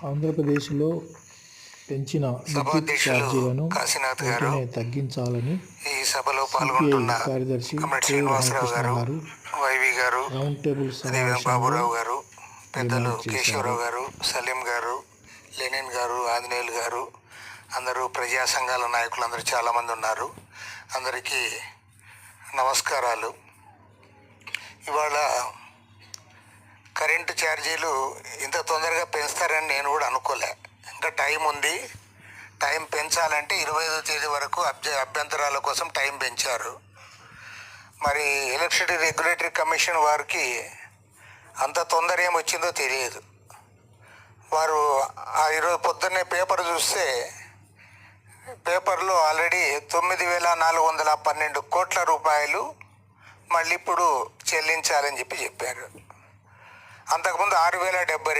ఆంధ్రప్రదేశ్లో పెంచిన విద్యుత్ ఛార్జీలను వెంటనే తగ్గించాలని ఈ సభలో పాల్గొంటున్న కార్యదర్శి శ్రీనివాసరావు గారు వైవి గారు రౌండ్ టేబుల్ బాబురావు గారు పెద్దలు. కేశవరావు గారు సలీం గారు లెనిన్ గారు ఆంజనేయులు గారు అందరూ ప్రజా సంఘాల నాయకులు అందరూ చాలామంది ఉన్నారు అందరికీ నమస్కారాలు ఇవాళ కరెంటు ఛార్జీలు ఇంత తొందరగా పెంచుతారని నేను కూడా అనుకోలే. ఇంకా టైం ఉంది. టైం పెంచాలంటే ఇరవై ఐదో తేదీ వరకు అభ్య అభ్యంతరాల కోసం టైం పెంచారు. మరి ఎలక్ట్రిసిటీ రెగ్యులేటరీ కమిషన్ వారికి అంత తొందర ఏమొచ్చిందో తెలియదు. వారు ఆ ఈరోజు పొద్దున్నే పేపర్ చూస్తే పేపర్లో ఆల్రెడీ తొమ్మిది వేల నాలుగు వందల పన్నెండు కోట్ల రూపాయలు మళ్ళీ ఇప్పుడు చెల్లించాలని చెప్పి చెప్పారు. అంతకుముందు ఆరు వేల డెబ్బై